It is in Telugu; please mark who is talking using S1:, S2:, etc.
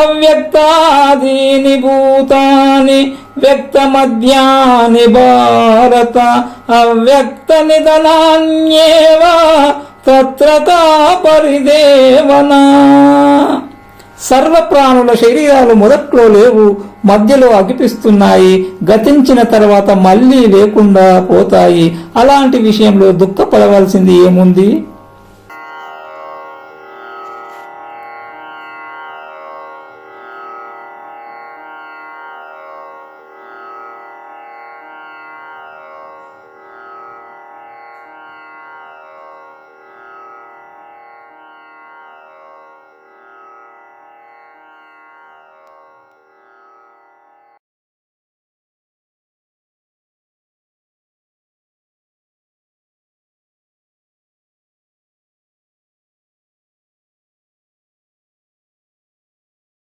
S1: అవ్యక్తాదీని భూతాని వ్యక్తమద్యాని భారత. అవ్యక్త నిధనాన్యేవ తత్ర పరిదేవనా సర్వ ప్రాణుల శరీరాలు మొదట్లో లేవు మధ్యలో అగిపిస్తున్నాయి గతించిన తర్వాత మళ్ళీ లేకుండా పోతాయి. అలాంటి విషయంలో దుఃఖపడవలసింది ఏముంది?